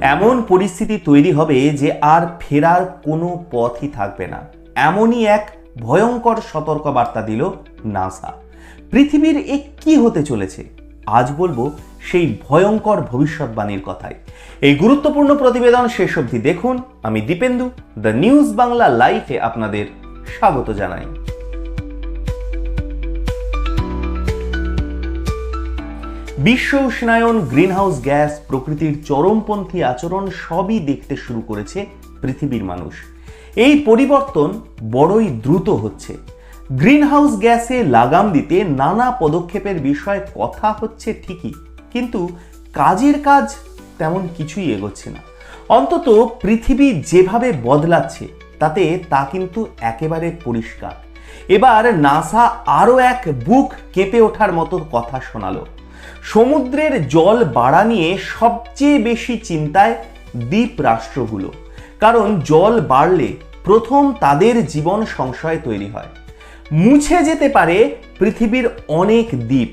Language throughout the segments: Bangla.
এমন পরিস্থিতি তৈরি হবে যে আর ফেরার কোনো পথই থাকবে না। এমনই এক ভয়ঙ্কর সতর্কবার্তা দিল নাসা। পৃথিবীর এ কি হতে চলেছে? আজ বলব সেই ভয়ঙ্কর ভবিষ্যৎবাণীর কথাই। এই গুরুত্বপূর্ণ প্রতিবেদন শেষ অবধি দেখুন। আমি দীপেন্দু, দ্য নিউজ বাংলা লাইফে আপনাদের স্বাগত জানাই। বিশ্ব উষ্ণায়ন, গ্রিনহাউস গ্যাস প্রকৃতির চরমপন্থী আচরণ সবই দেখতে শুরু করেছে পৃথিবীর মানুষ। এই পরিবর্তন বড়ই দ্রুত হচ্ছে। গ্রিনহাউস গ্যাসে লাগাম দিতে নানা পদক্ষেপের বিষয়ে কথা হচ্ছে ঠিকই, কিন্তু কাজের কাজ তেমন কিছুই এগোচ্ছে না। অন্তত পৃথিবী যেভাবে বদলাচ্ছে, তাতে তা কিন্তু একেবারে পরিষ্কার। এবার নাসা আরও এক বুক কেঁপে ওঠার মতো কথা শোনালো। সমুদ্রের জল বাড়া নিয়ে সবচেয়ে বেশি চিন্তায় দ্বীপ রাষ্ট্রগুলো। কারণ জল বাড়লে প্রথম তাদের জীবন সংশয় তৈরি হয়। মুছে যেতে পারে পৃথিবীর অনেক দ্বীপ।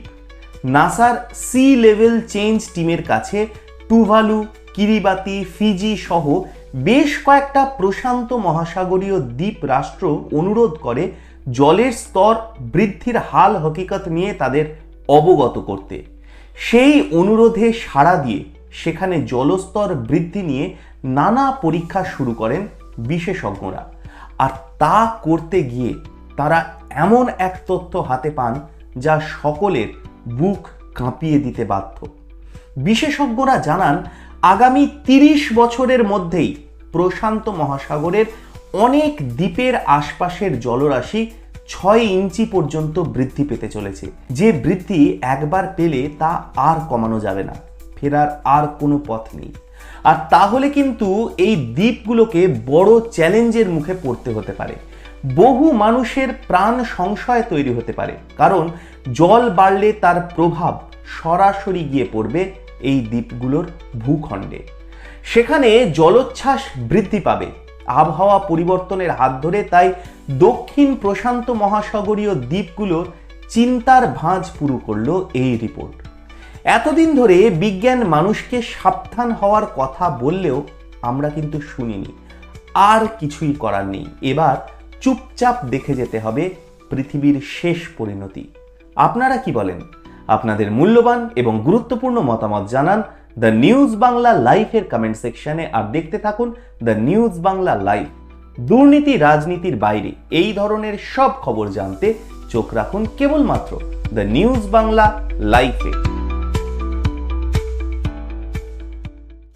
নাসার সি লেভেল চেঞ্জ টিমের কাছে টুভালু, কিরিবাতি, ফিজি সহ বেশ কয়েকটা প্রশান্ত মহাসাগরীয় দ্বীপ রাষ্ট্র অনুরোধ করে জলের স্তর বৃদ্ধির হাল হকিকত নিয়ে তাদের অবগত করতে। সেই অনুরোধে সাড়া দিয়ে সেখানে জলস্তর বৃদ্ধি নিয়ে নানা পরীক্ষা শুরু করেন বিশেষজ্ঞরা। আর তা করতে গিয়ে তারা এমন এক তথ্য হাতে পান যা সকলের বুক কাঁপিয়ে দিতে বাধ্য। বিশেষজ্ঞরা জানান, আগামী তিরিশ বছরের মধ্যেই প্রশান্ত মহাসাগরের অনেক দ্বীপের আশপাশের জলরাশি ছয় ইঞ্চি পর্যন্ত বৃদ্ধি পেতে চলেছে। যে বৃদ্ধি একবার পেলে তা আর কমানো যাবে না। ফেরার আর কোনো পথ নেই। আর তাহলে কিন্তু এই দ্বীপগুলোকে বড় চ্যালেঞ্জের মুখে পড়তে হতে পারে। বহু মানুষের প্রাণ সংশয় তৈরি হতে পারে। কারণ জল বাড়লে তার প্রভাব সরাসরি গিয়ে পড়বে এই দ্বীপগুলোর ভূখণ্ডে। সেখানে জলোচ্ছ্বাস বৃদ্ধি পাবে। আবহাওয়া পরিবর্তনের হাত ধরে, তাই দক্ষিণ প্রশান্ত মহাসাগরীয় দ্বীপগুলোর চিন্তার ভাঁজ পুরো করল এই রিপোর্ট। এতদিন ধরে বিজ্ঞান মানুষকে সাবধান হওয়ার কথা বললেও আমরা কিন্তু শুনিনি। আর কিছুই করার নেই। এবার চুপচাপ দেখে যেতে হবে পৃথিবীর শেষ পরিণতি। আপনারা কি বলেন? আপনাদের মূল্যবান এবং গুরুত্বপূর্ণ মতামত জানান দ্য নিউজ বাংলা লাইফের কমেন্ট সেকশনে আর দেখতে থাকুন দ্য নিউজ বাংলা লাইফ দুর্নীতি রাজনীতির বাইরে, এই ধরনের সব খবর জানতে চোখ রাখুন কেবলমাত্র দ্য নিউজ বাংলা লাইফে